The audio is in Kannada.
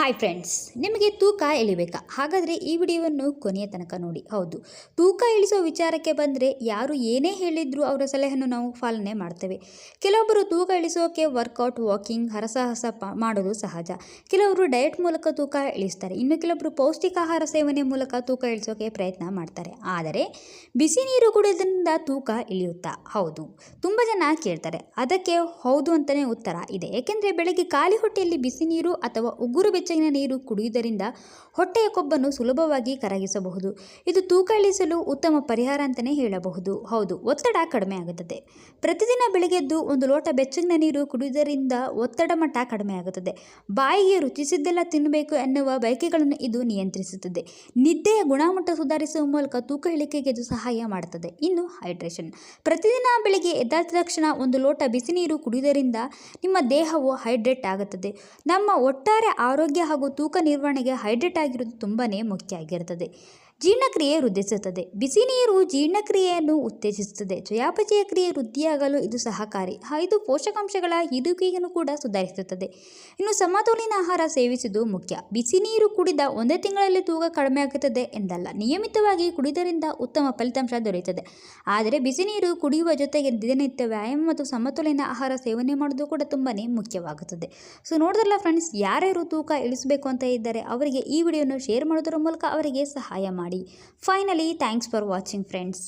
ಹಾಯ್ ಫ್ರೆಂಡ್ಸ್ ನಿಮಗೆ ತೂಕ ಇಳಿಬೇಕಾ ಹಾಗಾದರೆ ಈ ವಿಡಿಯೋವನ್ನು ಕೊನೆಯ ತನಕ ನೋಡಿ. ಹೌದು, ತೂಕ ಇಳಿಸೋ ವಿಚಾರಕ್ಕೆ ಬಂದರೆ ಯಾರು ಏನೇ ಹೇಳಿದರೂ ಅವರ ಸಲಹೆಯನ್ನು ನಾವು ಪಾಲನೆ ಮಾಡ್ತೇವೆ. ಕೆಲವೊಬ್ಬರು ತೂಕ ಇಳಿಸೋಕೆ ವರ್ಕೌಟ್ ವಾಕಿಂಗ್ ಹರಸಾಹಸ ಮಾಡೋದು ಸಹಜ. ಕೆಲವರು ಡಯಟ್ ಮೂಲಕ ತೂಕ ಇಳಿಸ್ತಾರೆ ಇನ್ನು ಕೆಲವೊಬ್ಬರು ಪೌಷ್ಟಿಕಾಹಾರ ಸೇವನೆ ಮೂಲಕ ತೂಕ ಇಳಿಸೋಕೆ ಪ್ರಯತ್ನ ಮಾಡ್ತಾರೆ. ಆದರೆ ಬಿಸಿ ನೀರು ಕುಡಿಯೋದ್ರಿಂದ ತೂಕ ಇಳಿಯುತ್ತಾ? ಹೌದು, ತುಂಬ ಜನ ಕೇಳ್ತಾರೆ. ಅದಕ್ಕೆ ಹೌದು ಅಂತಲೇ ಉತ್ತರ ಇದೆ. ಏಕೆಂದರೆ ಬೆಳಗ್ಗೆ ಖಾಲಿ ಹೊಟ್ಟೆಯಲ್ಲಿ ಬಿಸಿ ನೀರು ಅಥವಾ ಉಗುರು ಬೆಚ್ಚಗಿನ ನೀರು ಕುಡಿಯುವುದರಿಂದ ಹೊಟ್ಟೆಯ ಕೊಬ್ಬನ್ನು ಸುಲಭವಾಗಿ ಕರಗಿಸಬಹುದು. ಇದು ತೂಕ ಇಳಿಸಲು ಉತ್ತಮ ಪರಿಹಾರ ಅಂತಲೇ ಹೇಳಬಹುದು. ಹೌದು, ಒತ್ತಡ ಕಡಿಮೆ ಆಗುತ್ತದೆ. ಪ್ರತಿದಿನ ಬೆಳಗ್ಗೆದ್ದು ಒಂದು ಲೋಟ ಬೆಚ್ಚಗಿನ ನೀರು ಕುಡಿಯುವುದರಿಂದ ಒತ್ತಡ ಮಟ್ಟ ಕಡಿಮೆ ಆಗುತ್ತದೆ. ಬಾಯಿಗೆ ರುಚಿಸಿದ್ದೆಲ್ಲ ತಿನ್ನಬೇಕು ಎನ್ನುವ ಬಯಕೆಗಳನ್ನು ಇದು ನಿಯಂತ್ರಿಸುತ್ತದೆ. ನಿದ್ದೆಯ ಗುಣಮಟ್ಟ ಸುಧಾರಿಸುವ ಮೂಲಕ ತೂಕ ಇಳಿಕೆಗೆ ಇದು ಸಹಾಯ ಮಾಡುತ್ತದೆ. ಇನ್ನು ಹೈಡ್ರೇಷನ್. ಪ್ರತಿದಿನ ಬೆಳಿಗ್ಗೆ ಎದ್ದಾದ ತಕ್ಷಣ ಒಂದು ಲೋಟ ಬಿಸಿ ನೀರು ಕುಡಿಯುವುದರಿಂದ ನಿಮ್ಮ ದೇಹವು ಹೈಡ್ರೇಟ್ ಆಗುತ್ತದೆ. ನಮ್ಮ ಒಟ್ಟಾರೆ ಆರೋಗ್ಯ ಹಾಗೂ ತೂಕ ನಿರ್ವಹಣೆಗೆ ಹೈಡ್ರೇಟ್ ಆಗಿರುವುದು ತುಂಬಾ ಮುಖ್ಯ ಆಗಿರುತ್ತದೆ ಜೀರ್ಣಕ್ರಿಯೆ ವೃದ್ಧಿಸುತ್ತದೆ. ಬಿಸಿ ನೀರು ಜೀರ್ಣಕ್ರಿಯೆಯನ್ನು ಉತ್ತೇಜಿಸುತ್ತದೆ. ಚಯಾಪಚಯ ಕ್ರಿಯೆ ವೃದ್ಧಿಯಾಗಲು ಇದು ಸಹಕಾರಿ. ಇದು ಪೋಷಕಾಂಶಗಳ ಹೀರುವಿಕೆಯನ್ನು ಕೂಡ ಸುಧಾರಿಸುತ್ತದೆ. ಇನ್ನು ಸಮತೋಲಿನ ಆಹಾರ ಸೇವಿಸುವುದು ಮುಖ್ಯ. ಬಿಸಿ ನೀರು ಕುಡಿದ ಒಂದೇ ತಿಂಗಳಲ್ಲಿ ತೂಕ ಕಡಿಮೆ ಆಗುತ್ತದೆ ಎಂದಲ್ಲ. ನಿಯಮಿತವಾಗಿ ಕುಡಿದರಿಂದ ಉತ್ತಮ ಫಲಿತಾಂಶ ದೊರೆಯುತ್ತದೆ. ಆದರೆ ಬಿಸಿ ನೀರು ಕುಡಿಯುವ ಜೊತೆಗೆ ದಿನನಿತ್ಯ ವ್ಯಾಯಾಮ ಮತ್ತು ಸಮತೋಲಿನ ಆಹಾರ ಸೇವನೆ ಮಾಡೋದು ಕೂಡ ತುಂಬಾ ಮುಖ್ಯವಾಗುತ್ತದೆ. ಸೊ ನೋಡಿದ್ರಲ್ಲ ಫ್ರೆಂಡ್ಸ್ ಯಾರ್ಯಾರು ತೂಕ ಇಳಿಸಬೇಕು ಅಂತ ಇದ್ದಾರೆ ಅವರಿಗೆ ಈ ವಿಡಿಯೋನ ಶೇರ್ ಮಾಡೋದರ ಮೂಲಕ ಅವರಿಗೆ ಸಹಾಯ ಮಾಡಿ finally thanks for watching friends